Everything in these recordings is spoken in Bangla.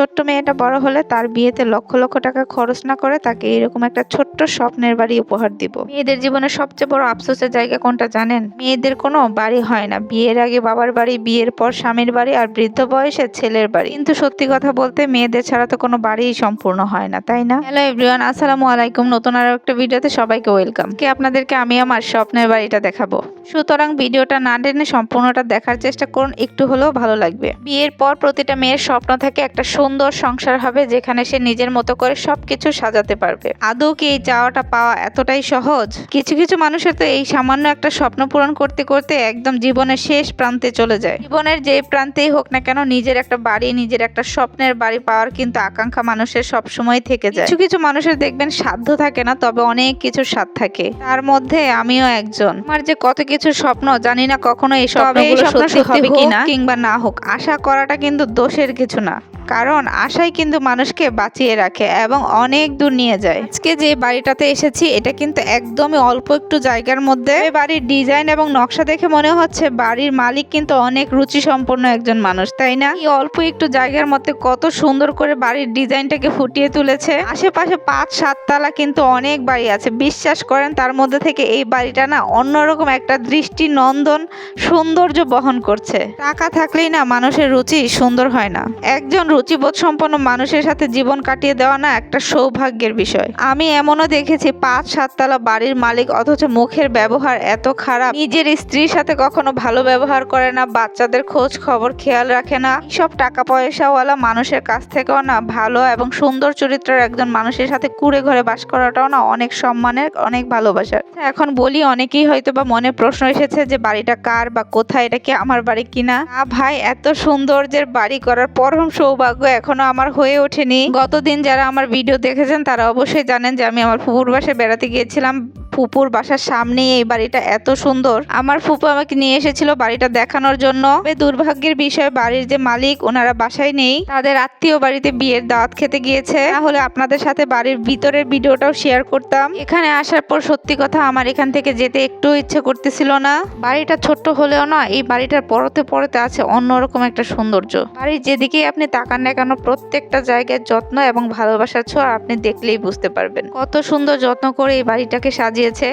ছোট্ট মেয়েটা বড় হলে তার বিয়েতে লক্ষ লক্ষ টাকা খরচ না করে তাকে এরকম একটা ছোট্ট স্বপ্নের বাড়ি উপহার দিব। মেয়েদের জীবনে সবচেয়ে বড় আফসোসের জায়গা কোনটা জানেন? মেয়েদের কোনো বাড়ি হয় না। বিয়ের আগে বাবার বাড়ি, বিয়ের পর স্বামীর বাড়ি আর বৃদ্ধ বয়সে ছেলের বাড়ি। কিন্তু সত্যি কথা বলতে মেয়েদের ছাড়া তো কোনো বাড়িই সম্পূর্ণ হয় না, তাই না? হ্যালো এভরিওয়ান আসসালামু আলাইকুম। নতুন আরও একটা ভিডিওতে সবাইকে ওয়েলকাম কে আপনাদেরকে আমি আমার স্বপ্নের বাড়িটা দেখাবো। সুতরাং ভিডিওটা না টেনে সম্পূর্ণটা দেখার চেষ্টা করুন। একটু হলেও ভালো লাগবে। বিয়ের পর প্রতিটা মেয়ের স্বপ্ন থাকে একটা সংসার হবে যেখানে সে নিজের মতো করে সবকিছু সাজাতে পারবে। আদৌ কি এই চাওয়াটা পাওয়া এতটাই সহজ? কিছু কিছু মানুষের তো এই সামান্য একটা স্বপ্ন পূরণ করতে করতে একদম জীবনের শেষ প্রান্তে চলে যায়। জীবনের যে প্রান্তেই হোক না কেন নিজের একটা বাড়ি নিজের একটা স্বপ্নের বাড়ি পাওয়ার কিন্তু আকাঙ্ক্ষা মানুষের সব সময় থেকে যায়। কিছু কিছু মানুষের দেখবেন সাধ্য থাকে না তবে অনেক কিছু স্বাদ থাকে। তার মধ্যে আমিও একজন। আমার যে কত কিছু স্বপ্ন জানি না কখনো এই স্বপ্নগুলো সত্যি হবে কিনা। কিংবা না হোক আশা করাটা কিন্তু দোষের কিছু না। কারণ আশাই কিন্তু মানুষকে বাঁচিয়ে রাখে এবং অনেক দূর নিয়ে যায়। আজকে যে বাড়িটাতে এসেছি, এটা কিন্তু একদমই অল্প একটু জায়গার মধ্যে। বাড়ির ডিজাইন এবং নকশা দেখে মনে হচ্ছে বাড়ির মালিক কিন্তু অনেক রুচি সম্পন্ন একজন মানুষ, তাই না? এই অল্প একটু জায়গার মধ্যে কত সুন্দর করে বাড়ির ডিজাইনটাকে ফুটিয়ে তুলেছে। আশেপাশে পাঁচ, সাত তালা কিন্তু অনেক বাড়ি আছে। বিশ্বাস করেন, তার মধ্যে থেকে এই বাড়িটা না অন্যরকম একটা দৃষ্টি নন্দন সৌন্দর্য বহন করছে। টাকা থাকলেই না মানুষের রুচি সুন্দর হয় না। একজন রুচিবোধ সম্পন্ন মানুষের সাথে জীবন কাটিয়ে দেওয়া না একটা সৌভাগ্যের বিষয়। আমি এমনও দেখেছি, পাঁচ সাততলা বাড়ির মালিক অথচ মুখের ব্যবহার এত খারাপ। নিজের স্ত্রীর সাথে কখনো ভালো ব্যবহার করে না, বাচ্চাদের খোঁজ খবর খেয়াল রাখে না। সব টাকা পয়সাওয়ালা মানুষের কাছ থেকেও না ভালো এবং সুন্দর চরিত্রের একজন মানুষের সাথে কুড়ে ঘরে বাস করাটাও না অনেক সম্মানের, অনেক ভালোবাসার। এখন বলি, অনেকেই হয়তো বা মনে প্রশ্ন এসেছে যে, বাড়িটা কার বা কোথায়, এটা কি আমার বাড়ি কিনা? ভাই, এত সৌন্দর্যের বাড়ি করার পরম সৌভাগ্য। এখনও আমার হয়ে ওঠেনি। গতদিন যারা আমার ভিডিও দেখেছেন, তারা অবশ্যই জানেন যে আমি আমার ফুপুর বাসায় বেড়াতে গিয়েছিলাম। ফুপুর বাসার সামনেই এই বাড়িটা এত সুন্দর। আমার ফুপু আমাকে নিয়ে এসেছিল বাড়িটা দেখানোর জন্য। দুর্ভাগ্যের বিষয়, বাড়ির যে মালিক, ওনারা বাসায় নেই। তাদের আত্মীয় বাড়িতে বিয়ের দাওয়াত খেতে গিয়েছে। তাহলে আপনাদের সাথে বাড়ির ভিতরের ভিডিওটাও শেয়ার করতাম। এখানে আসার পর সত্যি কথা, আমার এখান থেকে যেতে একটু ইচ্ছে করতেছিল না। বাড়িটা ছোট্ট হলেও না, এই বাড়িটার পরতে পরতে আছে অন্যরকম একটা সৌন্দর্য। বাড়ির যেদিকেই আপনি তাকান না কেন, প্রত্যেকটা জায়গায় যত্ন এবং ভালোবাসার ছোঁয়া আপনি দেখলেই বুঝতে পারবেন। কত সুন্দর যত্ন করে এই বাড়িটাকে সাজিয়েছে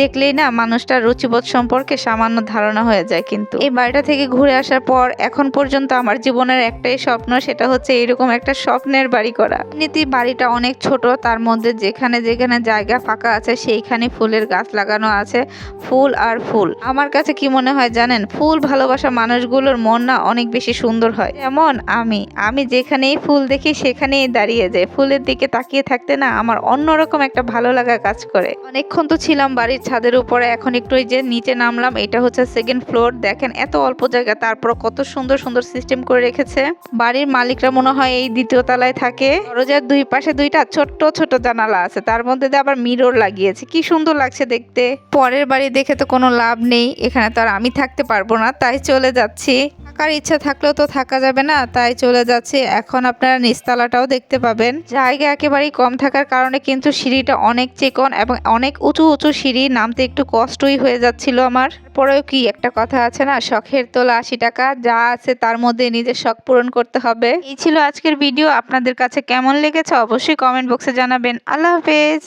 দেখলেই না মানুষটার রুচিবোধ সম্পর্কে সামান্য ধারণা হয়ে যায় কিন্তু। এই বাড়িটা থেকে ঘুরে আসার পর এখন পর্যন্ত আমার জীবনের একটাই স্বপ্ন, সেটা হচ্ছে এরকম একটা স্বপ্নের বাড়ি করা। এমনিতেই বাড়িটা অনেক ছোট, তার মধ্যে যেখানে যেখানে জায়গা ফাঁকা আছে, সেইখানে ফুলের গাছ লাগানো আছে, ফুল আর ফুল। আমার কাছে কি মনে হয় জানেন, ফুল ভালোবাসা মানুষগুলোর মন না অনেক বেশি সুন্দর হয়। যেমন আমি আমি যেখানেই ফুল দেখি সেখানেই দাঁড়িয়ে যাই। ফুলের দিকে তাকিয়ে থাকতে না আমার অন্যরকম একটা ভালো লাগা কাজ করে। অনেকক্ষণ তো ছিলাম বাড়ির ছাদের উপরে, এখন একটু ওই যে নিচে নামলাম, এটা হচ্ছে সেকেন্ড ফ্লোর দেখেন এত অল্প জায়গা তারপর কত সুন্দর সুন্দর সিস্টেম করে রেখেছে। বাড়ির মালিকরা মনে হয় এই দ্বিতীয় তলায় থাকে। দরজার দুই পাশে দুইটা ছোট্ট ছোট জানালা আছে, তার মধ্যে আবার মিরর লাগিয়েছে। কি সুন্দর লাগছে দেখতে। পরের বাড়ি দেখে তো কোনো লাভ নেই, এখানে তো আর আমি থাকতে পারব না, তাই চলে যাচ্ছি। থাকার ইচ্ছা থাকলেও তো থাকা যাবে না, তাই চলে যাচ্ছি। এখন আপনারা নিচতলাটাও দেখতে পাবেন। জায়গা একেবারেই কম থাকার কারণে কিন্তু সিঁড়িটা অনেক চিকন এবং অনেক উঁচু উঁচু সিঁড়ি নামতে একটু কষ্টই হয়ে যাচ্ছিল আমার। পরেও কি একটা কথা আছে না, শখের তোলা আশি টাকা, যা আছে তার মধ্যে নিজের শখ পূরণ করতে হবে। এই ছিল আজকের ভিডিও আপনাদের কাছে কেমন লেগেছে অবশ্যই কমেন্ট বক্সে জানাবেন। আল্লাহ হাফেজ।